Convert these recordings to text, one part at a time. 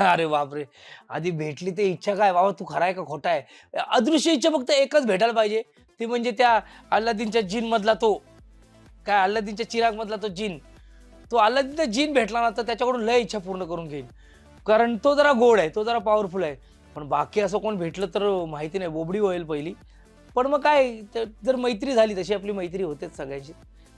अरे बापरे! आधी भेटली ते इच्छा काय बाबा तू खरा आहे का खोटा आहे? अदृश्य इच्छा फक्त एकच भेटायला पाहिजे. ती म्हणजे त्या अल्लादीनच्या जिनमधला तो. काय अल्लादीनच्या चिरागमधला तो जिन. तो अल्लादीनचा जिन भेटला ना तर त्याच्याकडून लय इच्छा पूर्ण करून घेईन. कारण तो जरा गोड आहे, तो जरा पॉवरफुल आहे. पण बाकी असं कोण भेटलं तर माहिती नाही बोबडी होईल पहिली. पण मग काय तर जर मैत्री झाली तशी आपली मैत्री होतेच सगळ्यांची.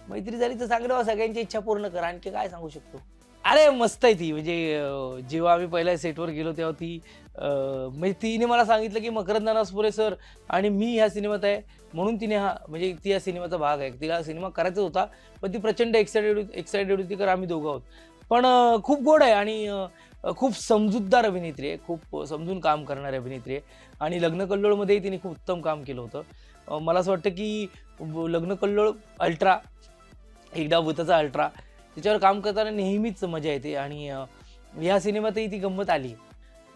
मैत्री झाली तर चांगलं बा सगळ्यांची इच्छा पूर्ण करा. आणखी काय सांगू शकतो? अरे मस्त आहे ती म्हणजे जेव्हा आम्ही पहिल्या सेटवर गेलो तेव्हा ती म्हणजे तिने मला सांगितलं की मकरंद नानासपुरे सर आणि मी ह्या सिनेमात आहे म्हणून तिने हा म्हणजे ती या सिनेमाचा भाग आहे. तिला सिनेमा करायचा होता. पण ती प्रचंड एक्सायटेड एक्सायटेड होती कारण आम्ही दोघं आहोत. पण खूप गोड आहे आणि खूप समजूतदार अभिनेत्री आहे. खूप समजून काम करणारी अभिनेत्री आहे आणि लग्न कल्लोळमध्येही तिने खूप उत्तम काम केलं होतं. मला असं वाटतं की ब लग्न कल्लोळ अल्ट्रा, एकदा भूताचा अल्ट्रा त्याच्यावर काम करताना नेहमीच मजा येते आणि या ह्या सिनेमातही ती गंमत आली.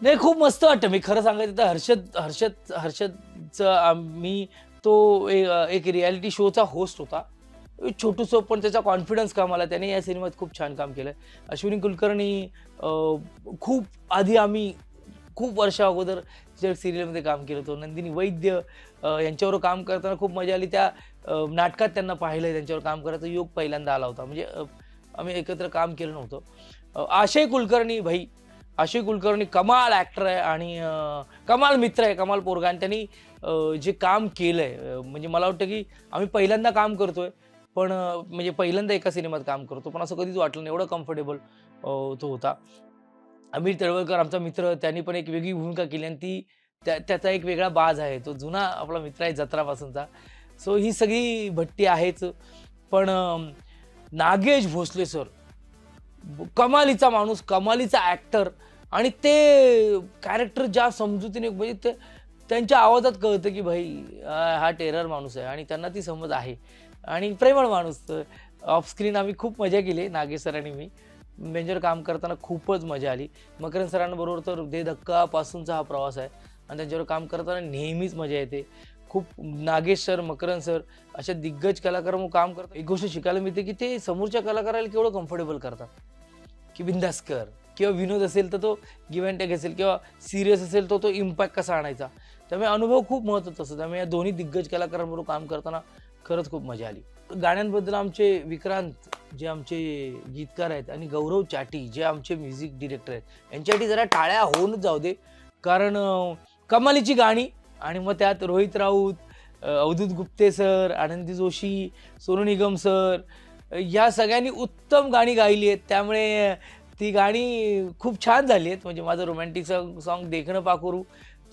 नाही खूप मस्त वाटतं. मी खरं सांगायचं तर हर्षद हर्षद हर्षदचं आम्ही तो ए एक रियालिटी शोचा होस्ट होता. छोटूसं पण त्याचा कॉन्फिडन्स कामाला त्याने या सिनेमात खूप छान काम केलं. अश्विनी कुलकर्णी खूप आधी आम्ही खूप वर्षा अगोदर ज्या सिरियलमध्ये काम केलं होतं. नंदिनी वैद्य यांच्यावर काम करताना खूप मजा आली. त्या नाटकात त्यांना पाहिलं त्यांच्यावर काम करायचा योग पहिल्यांदा आला होता. म्हणजे आम्ही एकत्र काम केलं नव्हतं. आशय कुलकर्णी भाई आशय कुलकर्णी कमाल ॲक्टर आहे आणि कमाल मित्र आहे, कमाल पोरगा आणि त्यांनी जे काम केलंय आहे म्हणजे मला वाटतं की आम्ही पहिल्यांदा काम करतोय. पण म्हणजे पहिल्यांदा एका सिनेमात काम करतो. पण असं कधीच वाटलं नाही. एवढं कम्फर्टेबल तो होता. अमित तळवळकर आमचा मित्र त्यांनी पण एक वेगळी भूमिका केली आणि ती त्या त्याचा एक वेगळा बाज आहे. तो जुना आपला मित्र आहे जत्रापासूनचा. सो ही सगळी भट्टी आहेच. पण नागेश भोसले सर कमालीचा माणूस, कमालीचा ॲक्टर आणि ते कॅरेक्टर ज्या समजुतीने म्हणजे ते त्यांच्या आवाजात कळतं की भाई हा टेरर माणूस आहे आणि त्यांना ती समज आहे आणि प्रेमळ माणूस. ऑफस्क्रीन आम्ही खूप मजा केली नागेश सर आणि मी. मेंजर काम करताना खूपच मजा आली. मकरंद सरांबरोबर तर दे धक्कापासूनचा हा प्रवास आहे आणि त्यांच्यावर काम करताना नेहमीच मजा येते. खूप नागेश सर, मकरंद सर अशा दिग्गज कलाकारांबरोबर काम करतात. एक गोष्ट शिकायला मिळते की ते समोरच्या कलाकाराला केवढं कम्फर्टेबल करतात. की बिंदास कर किंवा विनोद असेल तर तो गिव्ह अँड टेक असेल किंवा सिरियस असेल तर तो इम्पॅक्ट कसा आणायचा. त्यामुळे अनुभव खूप महत्त्वाचा असतो. त्यामुळे या दोन्ही दिग्गज कलाकारांबरोबर काम करताना खरंच खूप मजा आली. गाण्यांबद्दल आमचे विक्रांत जे आमचे गीतकार आहेत आणि गौरव चाटी जे आमचे म्युझिक डिरेक्टर आहेत. यांच्यासाठी जरा टाळ्या होऊनच जाऊ दे. कारण कमालीची गाणी आणि मग त्यात रोहित राऊत, अवधूत गुप्ते सर, आनंदी जोशी, सोनू निगम सर या सगळ्यांनी उत्तम गाणी गायली आहेत. त्यामुळे ती गाणी खूप छान झाली आहेत. म्हणजे माझं रोमॅन्टिक सॉन्ग देखणं पाखरू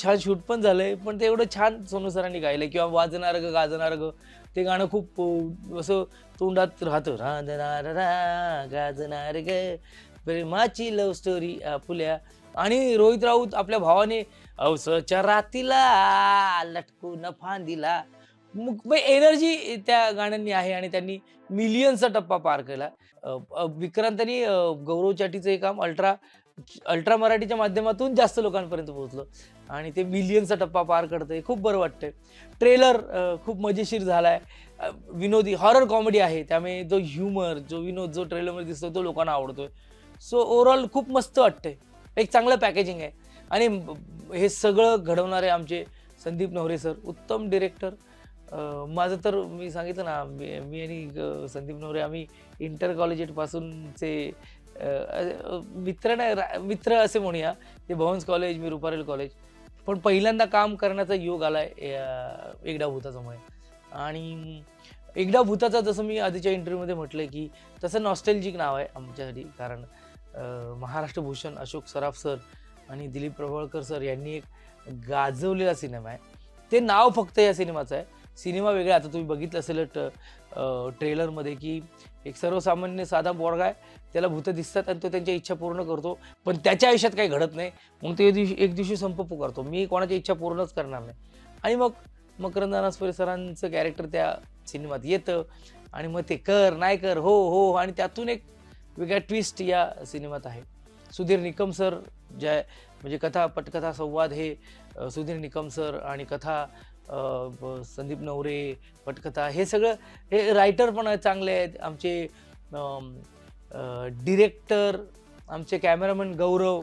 छान शूट पण झालं आहे पण ते एवढं छान सोनू सरांनी गायलंय किंवा वाजणार गं गाजणार गं ते गाणं खूप असं तोंडात राहतं. रांधणार रा गाजणार ग प्रेमाची लव्ह स्टोरी आपुल्या आणि रोहित राऊत आपल्या भावाने चरातीला लटकून फांदीला मग एनर्जी म्हणजे त्या गाण्यांनी आहे आणि त्यांनी मिलियनचा टप्पा पार केला. विक्रांतांनी गौरव चाटीचं हे काम अल्ट्रा अल्ट्रा मराठीच्या माध्यमातून जास्त लोकांपर्यंत पोहोचलं आणि ते मिलियनचा टप्पा पार करतंय. खूप बरं वाटतंय. ट्रेलर खूप मजेशीर झाला आहे विनोदी हॉरर कॉमेडी आहे. त्यामुळे जो ह्युमर, जो विनोद जो ट्रेलरमध्ये दिसतो तो लोकांना आवडतोय. सो ओव्हरऑल खूप मस्त वाटतंय. एक चांगलं पॅकेजिंग आहे आणि हे सगळं घडवणारे आमचे संदीप नवरे सर उत्तम डिरेक्टर. माझं तर मी सांगितलं ना मी मी आणि ग संदीप नवरे आम्ही इंटर कॉलेजेटपासूनचे मित्र नाही रा मित्र असे म्हणूया. ते भवन्स कॉलेज, मी रुपारेल कॉलेज. पण पहिल्यांदा काम करण्याचा योग आला आहे एकदा भूताचामुळे आणि एकदा भूताचा जसं मी आधीच्या इंटरव्ह्यूमध्ये म्हटलं की तसं नॉस्टेलजिक नाव आहे आमच्यासाठी कारण महाराष्ट्र भूषण अशोक सराफ सर आणि दिलीप प्रभळकर सर यांनी एक गाजवलेला सिनेमा आहे. ते नाव फक्त या सिनेमाचं आहे. सिनेमा वेगळा आता तुम्ही बघितलं असेल ट ट्रेलरमध्ये की एक सर्वसामान्य साधा बोर्ग आहे. त्याला भूतं दिसतात आणि तो त्यांच्या इच्छा पूर्ण करतो. पण त्याच्या आयुष्यात काही घडत नाही. मग ते दिवशी एक दिवशी संप पुकारतो. मी कोणाची इच्छा पूर्णच करणार नाही. आणि मग मकरंद अनासपुरे सरांचं कॅरेक्टर त्या सिनेमात येतं आणि मग ते कर, नाही कर, हो, हो, हो. आणि त्यातून एक वेगळा ट्विस्ट या सिनेमात आहे. सुधीर निकम सर ज्या म्हणजे कथा, पटकथा, संवाद हे सुधीर निकम सर आणि कथा संदीप नवरे, पटकथा हे सगळं हे रायटर पण चांगले आहेत. आमचे डिरेक्टर, आमचे कॅमेरामन गौरव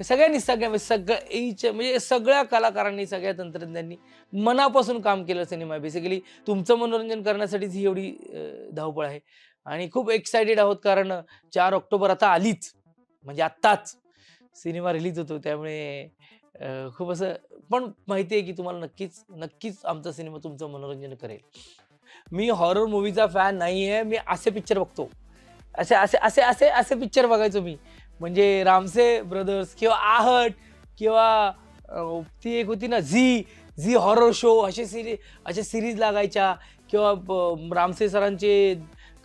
सगळ्यांनी सगळ्या म्हणजे सगळ्या each- म्हणजे सगळ्या कलाकारांनी सगळ्या तंत्रज्ञांनी मनापासून काम केलं सिनेमा बेसिकली तुमचं मनोरंजन करण्यासाठीच ही एवढी धावपळ आहे आणि खूप एक्सायटेड आहोत कारण चार ऑक्टोबर आता आलीच. म्हणजे आत्ताच. सिनेमा रिलीज होतो त्यामुळे खूप असं पण माहिती आहे की तुम्हाला नक्कीच नक्कीच आमचा सिनेमा तुमचं मनोरंजन करेल. मी हॉरर मूवीचा फॅन नाही आहे मी असे पिक्चर बघतो. असे असे असे असे असे पिक्चर बघायचो मी. म्हणजे रामसे ब्रदर्स किंवा आहट किंवा ती एक होती ना झी झी हॉरर शो असे सिरी अशा सिरीज लागायच्या. किंवा रामसे सरांचे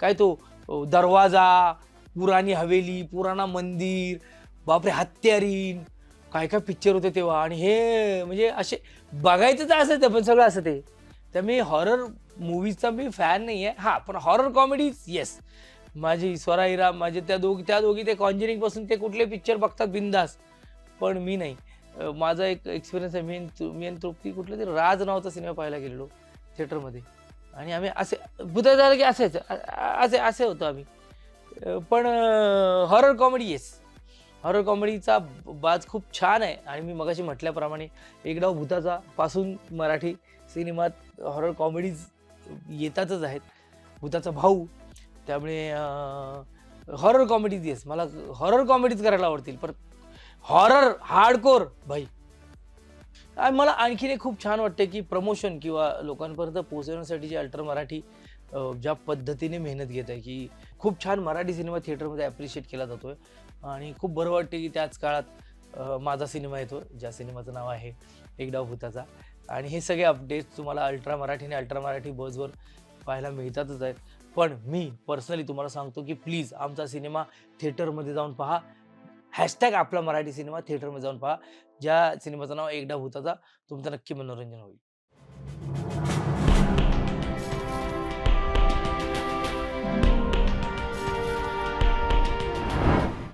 काय तो दरवाजा पुराणी हवेली पुराणा मंदिर बापरे हत्यारीन काय काय पिक्चर होते तेव्हा. आणि हे म्हणजे असे बघायचं तर असं ते पण सगळं असं ते. तर मी हॉरर मूवीजचा मी फॅन नाही आहे हां पण हॉरर कॉमेडीज येस माझी स्वरा हिरा माझे त्या दोघी त्या दोघी ते कॉन्जरिंगपासून ते कुठले पिक्चर बघतात बिंदास. पण मी नाही. माझा एक एक्सपिरियन्स आहे मी मी आणि तृप्ती कुठलं तरी राज नावाचा सिनेमा पाहायला गेलेलो थिएटरमध्ये आणि आम्ही असे बुधा झालं की असेच असे असे होतो आम्ही. पण हॉरर कॉमेडी येस हॉरर कॉमेडीचा बाज खूप छान आहे. आणि मी मगाशी म्हटल्याप्रमाणे एक डाव भूताचा पासून मराठी सिनेमात हॉरर कॉमेडीज येतातच आहेत. भूताचा भाऊ त्यामुळे हॉरर कॉमेडीज येस मला हॉरर कॉमेडीज करायला आवडतील. पर हॉरर हार्डकोर भाई. आणि मला आणखीन एक खूप छान वाटते की प्रमोशन किंवा लोकांपर्यंत पोहोचवण्यासाठी जे अल्टर मराठी ज्या पद्धतीने मेहनत घेत आहे की खूप छान मराठी सिनेमा थिएटरमध्ये ॲप्रिशिएट केला जातोय. आणि खूप बरं वाटते की त्याच काळात माझा सिनेमा येतो ज्या सिनेमाचं नाव आहे एक डाव भूताचा. आणि हे सगळे अपडेट्स तुम्हाला अल्ट्रा मराठी आणि अल्ट्रा मराठी बसवर पाहायला मिळतातच आहेत. पण मी पर्सनली तुम्हाला सांगतो की प्लीज आमचा सिनेमा थिएटरमध्ये जाऊन पहा. हॅशटॅग आपला मराठी सिनेमा थिएटरमध्ये जाऊन पहा. ज्या सिनेमाचं नाव एकदा भूताचा तुमचं नक्की मनोरंजन होईल.